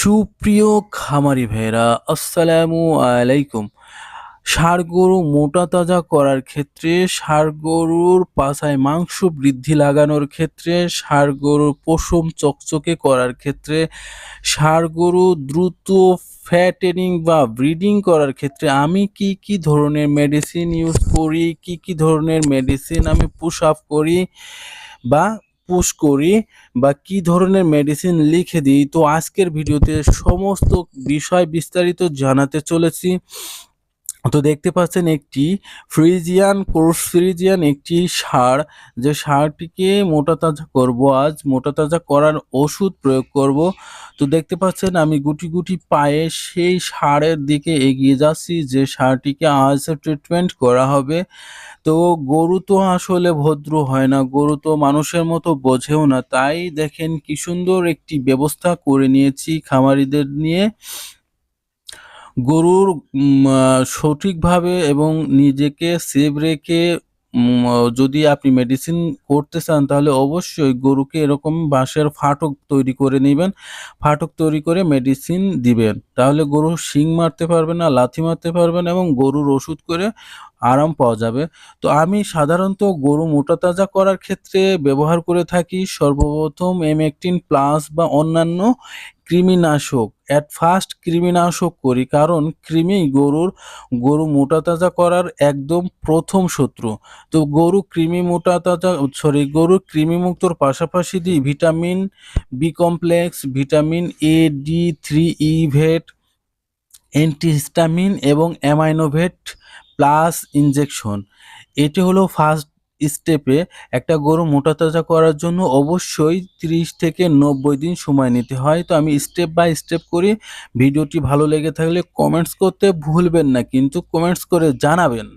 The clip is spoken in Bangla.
সুপ্রিয় খামারি ভাইরা আসসালামু আলাইকুম। ষাড় গরু মোটা তাজা করার ক্ষেত্রে ষাড় গরুর পাছায় মাংস বৃদ্ধি লাগানোর ক্ষেত্রে ষাড় গরুর পশম চকচকে করার ক্ষেত্রে ষাড় গরু দ্রুত ফ্যাটেনিং বা ব্রিডিং করার ক্ষেত্রে আমি কি কি ধরনের মেডিসিন ইউজ করি, কি কি ধরনের মেডিসিন আমি পুশ আপ করি বা পুশ করি বা কি ধরনের মেডিসিন লিখে দিই, তো আজকের ভিডিওতে সমস্ত বিষয় বিস্তারিত জানাতে চলেছি। তো দেখতে পাচ্ছেন একটি ফ্রিজিয়ান, কোর্স একটি সার। যে সারটিকে মোটা তাজা করব আজ, মোটা তাজা করার ওষুধ প্রয়োগ করব। তো দেখতে পাচ্ছেন আমি গুটি গুটি পায়ে সেই সারের দিকে এগিয়ে যাচ্ছি, যে সারটিকে আজ ট্রিটমেন্ট করা হবে। তো গরু তো আসলে ভদ্র হয় না, গরু তো মানুষের মতো বোঝেও না। তাই দেখেন কি সুন্দর একটি ব্যবস্থা করে নিয়েছি খামারিদের নিয়ে। গরুর সঠিকভাবে এবং নিজেকে সেভ রেখে যদি আপনি মেডিসিন করতে চান, তাহলে অবশ্যই গরুকে এরকম বাঁশের ফাটক তৈরি করে নেবেন। ফাটক তৈরি করে মেডিসিন দিবেন। তাহলে গরু শিং মারতে পারবে না, লাথি মারতে পারবে না এবং গরুর ওষুধ করে আরাম পাওয়া যাবে। তো আমি সাধারণত গরু মোটা তাজা করার ক্ষেত্রে ব্যবহার করে থাকি সর্বপ্রথম এমেকটিন প্লাস বা অন্যান্য কৃমিনাশক। অ্যাট ফার্স্ট কৃমিনাশক করি কারণ কৃমি গরুর, গরু মোটা তাজা করার একদম প্রথম শত্রু। তো গরু কৃমি মোটা তাজা সরি গরু কৃমিমুক্তর পাশাপাশি দিই vitamin B complex vitamin A D three Yvette antihistamine এবং অ্যামাইনোভেট প্লাস ইনজেকশন। এটি হলো ফার্স্ট স্টেপে একটা গরু মোটা তাজা করার জন্য অবশ্যই ত্রিশ থেকে নব্বই দিন সময় নিতে হয়। তো আমি স্টেপ বাই স্টেপ করি। ভিডিওটি ভালো লেগে থাকলে কমেন্টস করতে ভুলবেন না, কিন্তু কমেন্টস করে জানাবেন।